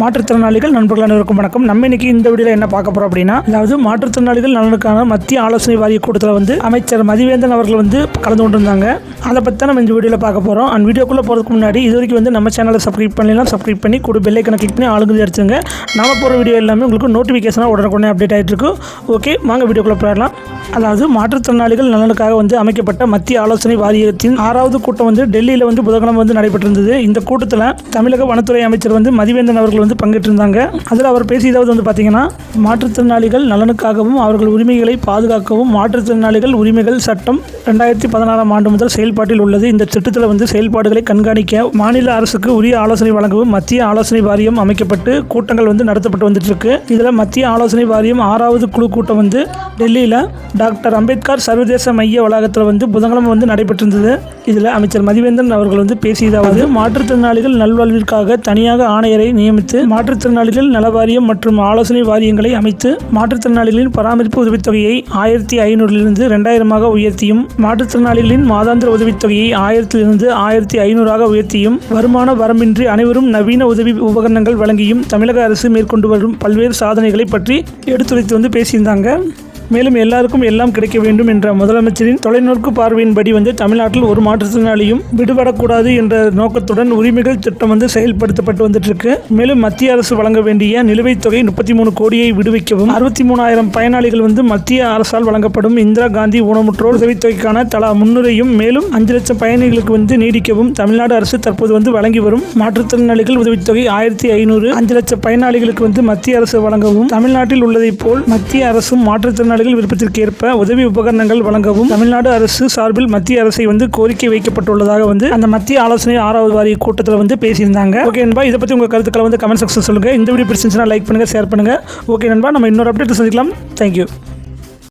மாற்றுத்திறனாளிகள் நண்பர்கள் அனைவருக்கும் வணக்கம். நம்ம இன்னைக்கு இந்த வீடியோவில் என்ன பார்க்க போறோம் அப்படின்னா அதாவது மாற்றுத்திறனாளிகள் நலனுக்கான மத்திய ஆலோசனை வாரிய கூட்டத்தில் வந்து அமைச்சர் மதிவேந்தன் அவர்கள் வந்து கலந்து கொண்டிருந்தாங்க. அதை பற்றி தான் நம்ம இந்த வீடியோவில் பார்க்க போகிறோம் அந்த வீடியோக்குள்ளே போகிறதுக்கு முன்னாடி இது வரைக்கும் வந்து நம்ம சேனலை சப்ஸ்கிரைப் பண்ணலாம் சப்ஸ்கிரைப் பண்ணி கூட பெல்லைக்கனை கிளிக் பண்ணி ஆளுங்க அடிச்சுங்க நம்ம போகிற வீடியோ எல்லாமே உங்களுக்கு நோட்டிஃபிகேஷனாக உடனுக்குடனே அப்டேட் ஆகிட்டு இருக்கும் ஓகே வாங்க வீடியோக்குள்ளே போயிடலாம். அதாவது மாற்றுத்திறனாளிகள் நலனுக்காக வந்து அமைக்கப்பட்ட மத்திய ஆலோசனை வாரியத்தின் ஆறாவது கூட்டம் வந்து டெல்லியில் வந்து புதன்கிழமை வந்து நடைபெற்றிருந்தது. இந்த கூட்டத்தில் தமிழக வனத்துறை அமைச்சர் வந்து மதிவேந்தன் அவர்கள் வந்து பங்கேற்றிருந்தாங்க. அதில் அவர் பேசியதாவது வந்து பார்த்தீங்கன்னா மாற்றுத்திறனாளிகள் நலனுக்காகவும் அவர்கள் உரிமைகளை பாதுகாக்கவும் மாற்றுத்திறனாளிகள் உரிமைகள் சட்டம் ரெண்டாயிரத்தி பதினாறாம் ஆண்டு முதல் செயல்பாட்டில் உள்ளது. இந்த திட்டத்தில் வந்து செயல்பாடுகளை கண்காணிக்க மாநில அரசுக்கு உரிய ஆலோசனை வழங்கவும் மத்திய ஆலோசனை வாரியம் அமைக்கப்பட்டு கூட்டங்கள் வந்து நடத்தப்பட்டு வந்துட்டு இருக்கு. இதில் மத்திய ஆலோசனை வாரியம் ஆறாவது குழு கூட்டம் வந்து டெல்லியில் டாக்டர் அம்பேத்கர் சர்வதேச மைய வளாகத்தில் வந்து புதன்கிழமை வந்து நடைபெற்றிருந்தது. இதில் அமைச்சர் மதிவேந்தன் அவர்கள் வந்து பேசியதாவது மாற்றுத்திறனாளிகள் நல்வாழ்விற்காக தனியாக ஆணையரை நியமித்து மாற்றுத்திறனாளிகள் நலவாரியம் மற்றும் ஆலோசனை வாரியங்களை அமைத்து மாற்றுத்திறனாளிகளின் பராமரிப்பு உதவித்தொகையை ஆயிரத்தி ஐநூறிலிருந்து ரெண்டாயிரமாக உயர்த்தியும் மாற்றுத்திறனாளிகளின் மாதாந்திர உதவித்தொகையை ஆயிரத்திலிருந்து ஆயிரத்தி ஐநூறாக உயர்த்தியும் வருமான வரம்பின்றி அனைவரும் நவீன உதவி உபகரணங்கள் வழங்கியும் தமிழக அரசு மேற்கொண்டு வரும் பல்வேறு சாதனைகளை பற்றி எடுத்துரைத்து வந்து பேசியிருந்தாங்க. மேலும் எல்லாருக்கும் எல்லாம் கிடைக்க வேண்டும் என்ற முதலமைச்சரின் தொலைநோக்கு பார்வையின்படி வந்து தமிழ்நாட்டில் ஒரு மாற்றுத்திறனாளியும் விடுபடக்கூடாது என்ற நோக்கத்துடன் உரிமைகள் திட்டம் வந்து செயல்படுத்தப்பட்டு வந்துட்டு இருக்கு மேலும் மத்திய அரசு வழங்க வேண்டிய நிலுவைத் தொகை முப்பத்தி மூணு கோடியை விடுவிக்கவும் அறுபத்தி மூணாயிரம் பயனாளிகள் வந்து மத்திய அரசால் வழங்கப்படும் இந்திரா காந்தி ஊனமுற்றோர் உதவித்தொகைக்கான தலா முன்னுரையும் மேலும் அஞ்சு லட்சம் பயணிகளுக்கு வந்து நீடிக்கவும் தமிழ்நாடு அரசு தற்போது வந்து வழங்கி வரும் மாற்றுத்திறனாளிகள் உதவித்தொகை ஆயிரத்தி ஐநூறு அஞ்சு லட்சம் பயனாளிகளுக்கு வந்து மத்திய அரசு வழங்கவும் தமிழ்நாட்டில் உள்ளதைப் போல் மத்திய அரசும் மாற்றுத்திறனாளிகள் விருப்பத்திற்கேற்ப உதவி உபகரணங்கள் வழங்கவும் தமிழ்நாடு அரசு சார்பில் மத்திய அரசை வந்து கோரிக்கை வைக்கப்பட்டுள்ளதாக வந்து அந்த மத்திய ஆலோசனை ஆறாவது வாரிய கூட்டத்தில் வந்து பேசியிருந்தாங்க. ஓகே நண்பா இதை பற்றி உங்கள் கருத்துக்களை வந்து கமெண்ட் செக்ஷன் சொல்லுங்கள் இந்த வீடியோ பிடிச்சிருந்துச்சுன்னா லைக் பண்ணுங்கள் ஷேர் பண்ணுங்கள் ஓகே நண்பா நம்ம இன்னொரு அப்டேட் சந்திக்கலாம். தேங்க்யூ